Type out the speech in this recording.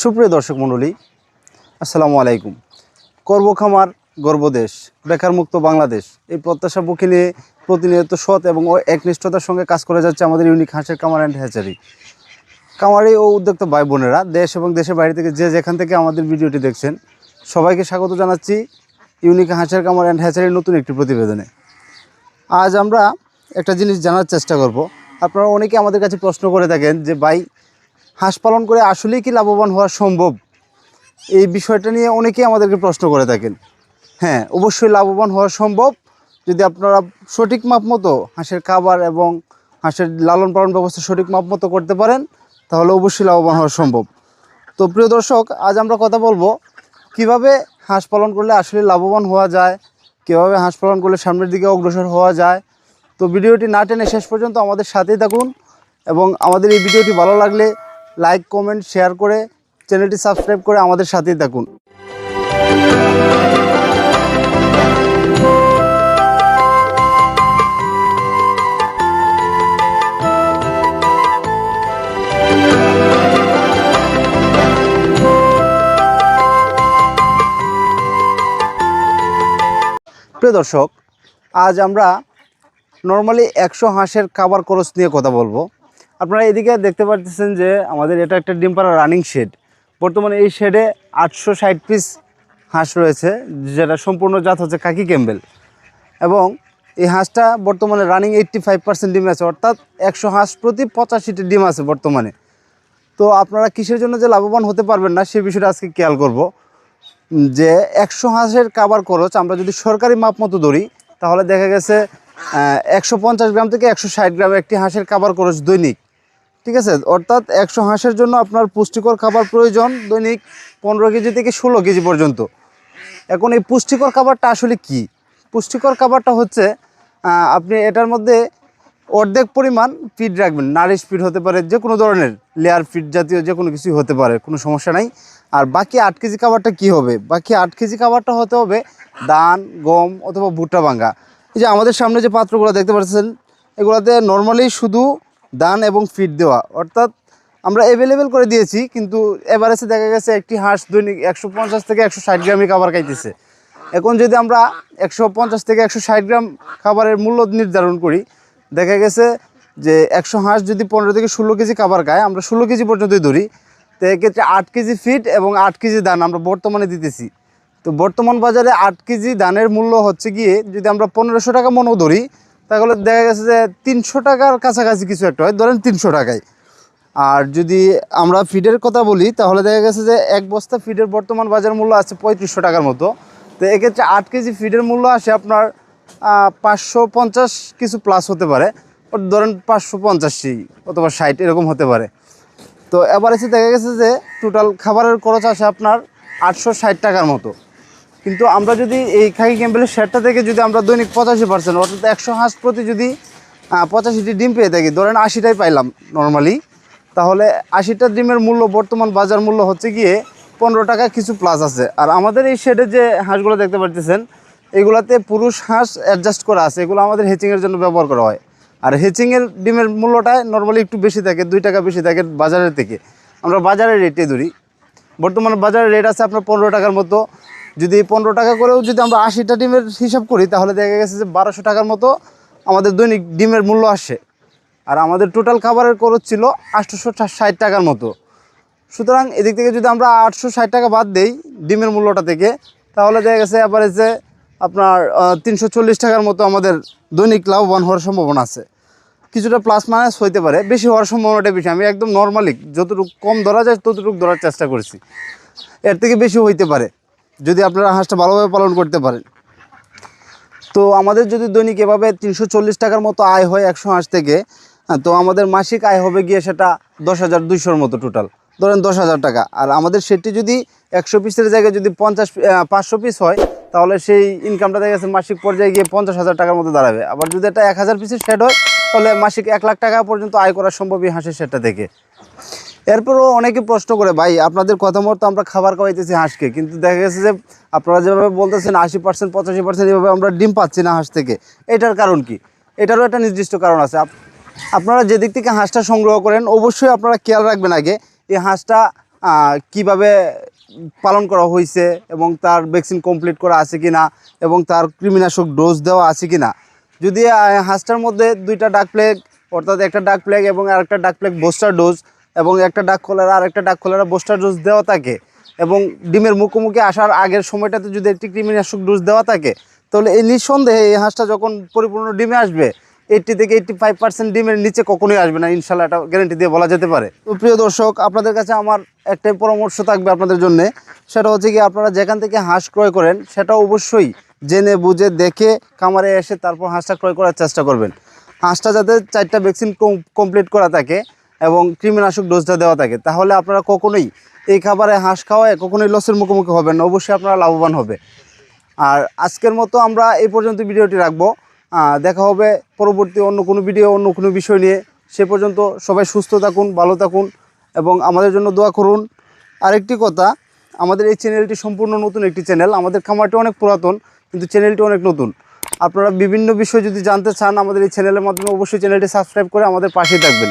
সুপ্রিয় দর্শক মণ্ডলী, আসসালামু আলাইকুম। কর্ম খামার গর্বদেশ বেকার মুক্ত বাংলাদেশ, এই প্রত্যাশা বুকে নিয়ে প্রতিনিয়ত সৎ এবং একনিষ্ঠতার সঙ্গে কাজ করে যাচ্ছে আমাদের ইউনিক হাঁসের কামার অ্যান্ড হ্যাচারি। কামারি ও উদ্যোক্তা ভাই বোনেরা দেশ এবং দেশের বাইরে থেকে যে যেখান থেকে আমাদের ভিডিওটি দেখছেন, সবাইকে স্বাগত জানাচ্ছি ইউনিক হাঁসের কামার অ্যান্ড হ্যাচারির নতুন একটি প্রতিবেদনে। আজ আমরা একটা জিনিস জানার চেষ্টা করব। আপনারা অনেকে আমাদের কাছে প্রশ্ন করে থাকেন যে, ভাই হাঁস পালন করে আসলেই কি লাভবান হওয়া সম্ভব? এই বিষয়টা নিয়ে অনেকেই আমাদেরকে প্রশ্ন করে থাকেন। হ্যাঁ অবশ্যই লাভবান হওয়া সম্ভব। যদি আপনারা সঠিক মাপ মতো হাঁসের খাবার এবং হাঁসের লালন পালন ব্যবস্থা সঠিক মাপ মতো করতে পারেন, তাহলে অবশ্যই লাভবান হওয়া সম্ভব। তো প্রিয় দর্শক, আজ আমরা কথা বলব কীভাবে হাঁস পালন করলে আসলে লাভবান হওয়া যায়, কীভাবে হাঁস পালন করলে সামনের দিকে অগ্রসর হওয়া যায়। তো ভিডিওটি না টেনে শেষ পর্যন্ত আমাদের সাথেই থাকুন এবং আমাদের এই ভিডিওটি ভালো লাগলে লাইক কমেন্ট শেয়ার করে চ্যানেলটি সাবস্ক্রাইব করে আমাদের সাথেই থাকুন। দর্শক, আজ আমরা নর্মালি একশো হাঁসের খাবার খরচ নিয়ে কথা বলব। আপনারা এদিকে দেখতে পাচ্ছেন যে আমাদের এটা একটা ডিম পাড়া রানিং শেড বর্তমানে এই শেডে আটশো ষাট পিস হাঁস রয়েছে, যেটা সম্পূর্ণ জাত হচ্ছে কাকি ক্যাম্বেল। এবং এই হাঁসটা বর্তমানে রানিং এইট্টি ফাইভ পার্সেন্ট ডিম আছে, অর্থাৎ একশো হাঁস প্রতি পঁচাশিটি ডিম আছে বর্তমানে। তো আপনারা কিসের জন্য যে লাভবান হতে পারবেন না, সে বিষয়টা আজকে খেয়াল করব। যে একশো হাঁসের কাবার খরচ আমরা যদি সরকারি মাপ মতো ধরি, তাহলে দেখা গেছে একশো পঞ্চাশ গ্রাম থেকে একশো ষাট গ্রাম একটি হাঁসের কাবার খরচ দৈনিক। ঠিক আছে? অর্থাৎ একশো হাঁসের জন্য আপনার পুষ্টিকর খাবার প্রয়োজন, দৈনিক পনেরো কেজি থেকে ষোলো কেজি পর্যন্ত। এখন এই পুষ্টিকর খাবারটা আসলে কি? পুষ্টিকর খাবারটা হচ্ছে আপনি এটার মধ্যে অর্ধেক পরিমাণ ফিড রাখবেন। নারিশ ফিড হতে পারে, যে কোনো ধরনের লেয়ার ফিড জাতীয় যে কোনো কিছুই হতে পারে, কোনো সমস্যা নাই। আর বাকি আট কেজি খাবারটা কি হবে? বাকি আট কেজি খাবারটা হতে হবে ধান, গম অথবা ভুট্টা ভাঙ্গা। এই যে আমাদের সামনে যে পাত্রগুলো দেখতে পাচ্ছেন, এগুলোতে নর্মালি শুধু ধান এবং ফিড দেওয়া। অর্থাৎ আমরা অ্যাভেলেবেল করে দিয়েছি, কিন্তু এভারেজে দেখা গেছে একটি হাঁস দৈনিক একশো পঞ্চাশ থেকে একশো ষাট গ্রামই খাবার খাইতেছে। এখন যদি আমরা একশো পঞ্চাশ থেকে একশো ষাট গ্রাম খাবারের মূল্য নির্ধারণ করি, দেখা গেছে যে একশো হাঁস যদি পনেরো থেকে ষোলো কেজি খাবার খায়, আমরা ষোলো কেজি পর্যন্তই ধরি। তো এক্ষেত্রে আট কেজি ফিট এবং আট কেজি দান আমরা বর্তমানে দিতেছি। তো বর্তমান বাজারে আট কেজি ধানের মূল্য হচ্ছে গিয়ে যদি আমরা পনেরোশো টাকা মনেও ধরি তাহলে দেখা গেছে যে তিনশো টাকার কাছাকাছি কিছু একটা হয়, ধরেন তিনশো টাকায়। আর যদি আমরা ফিডের কথা বলি, তাহলে দেখা গেছে যে এক বস্তা ফিডের বর্তমান বাজার মূল্য আছে পঁয়ত্রিশশো টাকার মতো। তো এক্ষেত্রে আট কেজি ফিডের মূল্য আসে আপনার পাঁচশো পঞ্চাশ কিছু প্লাস হতে পারে। ধরেন পাঁচশো পঞ্চাশি অথবা ষাট এরকম হতে পারে। তো এবার এসে দেখা গেছে যে টোটাল খাবারের খরচ আসে আপনার আটশো ষাট টাকার মতো। কিন্তু আমরা যদি এই খাকি ক্যাম্পেলের শেডটা থেকে যদি আমরা দৈনিক পঁচাশি পার্সেন্ট অর্থাৎ একশো হাঁস প্রতি যদি পঁচাশিটি ডিম পেয়ে থাকি, ধরেন আশিটাই পাইলাম নর্মালি তাহলে আশিটা ডিমের মূল্য বর্তমান বাজার মূল্য হচ্ছে গিয়ে পনেরো টাকা কিছু প্লাস আছে। আর আমাদের এই শেডে যে হাঁসগুলো দেখতে পাচ্ছেন এগুলাতে পুরুষ হাঁস অ্যাডজাস্ট করা আছে, এগুলো আমাদের হেচিংয়ের জন্য ব্যবহার করা হয়। আর হেচিংয়ের ডিমের মূল্যটা নর্মালি একটু বেশি থাকে, দুই টাকা বেশি থাকে বাজারের থেকে। আমরা বাজারের রেটে ধরি। বর্তমানে বাজারের রেট আছে আপনার পনেরো টাকার মতো যদি পনেরো টাকা করেও যদি আমরা আশিটা ডিমের হিসাব করি, তাহলে দেখা গেছে যে বারোশো টাকার মতো আমাদের দৈনিক ডিমের মূল্য আসে। আর আমাদের টোটাল খাবারের খরচ ছিল আটশোশো ষাট টাকার মতো। সুতরাং এদিক থেকে যদি আমরা আটশো ষাট টাকা বাদ দেই ডিমের মূল্যটা থেকে, তাহলে দেখা গেছে অ্যাভারেজে আপনার তিনশো চল্লিশ টাকার মতো আমাদের দৈনিক লাভবান হওয়ার সম্ভাবনা আছে। কিছুটা প্লাস মাইনাস হইতে পারে, বেশি হওয়ার সম্ভাবনাটা বেশি। আমি একদম নর্মালি যতটুকু কম ধরা যায়, ততটুকু ধরার চেষ্টা করছি। এর থেকে বেশি হইতে পারে। যদি আপনারা হাঁসটা ভালোভাবে পালন করতে পারেন। তো আমাদের যদি দৈনিক এভাবে তিনশো চল্লিশ টাকার মতো আয় হয় একশো হাঁস থেকে তো আমাদের মাসিক আয় হবে গিয়ে সেটা দশ হাজার দুইশোর মতো টোটাল ধরেন দশ হাজার টাকা। আর আমাদের সেটি যদি একশো পিসের জায়গায় যদি পঞ্চাশ পাঁচশো পিস হয়, তাহলে সেই ইনকামটা দেখা গেছে মাসিক পর্যায়ে গিয়ে পঞ্চাশ হাজার টাকার মতো দাঁড়াবে। আবার যদি এটা এক হাজার পিসের শেড হয়, তাহলে মাসিক এক লাখ টাকা পর্যন্ত আয় করা সম্ভব এই হাঁসের শেডটা থেকে। এরপরও অনেকে প্রশ্ন করে, ভাই, আপনাদের কথা মতো আমরা খাবার খাওয়াইতেছি হাঁসকে। কিন্তু দেখা গেছে যে আপনারা যেভাবে বলতেছেন, আশি পার্সেন্ট পঁচাশি পার্সেন্ট এভাবে আমরা ডিম পাচ্ছি না হাঁস থেকে। এটার কারণ কি? এটারও একটা নির্দিষ্ট কারণ আছে। আপ- আপনারা যেদিক থেকে হাঁসটা সংগ্রহ করেন, অবশ্যই আপনারা খেয়াল রাখবেন আগে এই হাঁসটা কীভাবে পালন করা হয়েছে এবং তার ভ্যাকসিন কমপ্লিট করা আছে কি না এবং তার কৃমিনাশক ডোজ দেওয়া আছে কি না যদি হাঁসটার মধ্যে দুইটা ডাক প্লেগ অর্থাৎ একটা ডাক প্লেগ এবং আরেকটা ডাক প্লেগ বোস্টার ডোজ এবং একটা ডাক কলেরা আর একটা ডাক কলেরা বোস্টার ডোজ দেওয়া থাকে। এবং ডিমের মুখোমুখি আসার আগের সময়টাতে যদি একটি কৃমিনাশক ডোজ দেওয়া থাকে, তাহলে এই নিঃসন্দেহে এই হাঁসটা যখন পরিপূর্ণ ডিমে আসবে এইটটি থেকে এইটটি ফাইভ পার্সেন্ট ডিমের নিচে কখনোই আসবে না, ইনশাল্লাহ এটা গ্যারেন্টি দিয়ে বলা যেতে পারে। তো প্রিয় দর্শক, আপনাদের কাছে আমার একটাই পরামর্শ থাকবে আপনাদের জন্য। সেটা হচ্ছে কি, আপনারা যেখান থেকে হাঁস ক্রয় করেন, সেটা অবশ্যই জেনে বুঝে দেখে খামারে এসে তারপর হাঁসটা ক্রয় করার চেষ্টা করবেন। হাঁসটা যাতে চারটা ভ্যাকসিন কমপ্লিট করা থাকে এবং কৃমিনাশক ডোজটা দেওয়া থাকে। তাহলে আপনারা কখনোই এই খাবারে হাঁস খাওয়ায় কখনোই লসের মুখোমুখি হবেন না, অবশ্যই আপনারা লাভবান হবে। আর আজকের মতো আমরা এই পর্যন্ত ভিডিওটি রাখব। দেখা হবে পরবর্তী অন্য কোনো ভিডিও অন্য কোনো বিষয় নিয়ে। সে পর্যন্ত সবাই সুস্থ থাকুন, ভালো থাকুন এবং আমাদের জন্য দোয়া করুন। আরেকটি কথা, আমাদের এই চ্যানেলটি সম্পূর্ণ নতুন একটি চ্যানেল আমাদের খামারটি অনেক পুরাতন, কিন্তু চ্যানেলটি অনেক নতুন। আপনারা বিভিন্ন বিষয় যদি জানতে চান আমাদের এই চ্যানেলের মাধ্যমে, অবশ্যই চ্যানেলটি সাবস্ক্রাইব করে আমাদের পাশেই থাকবেন।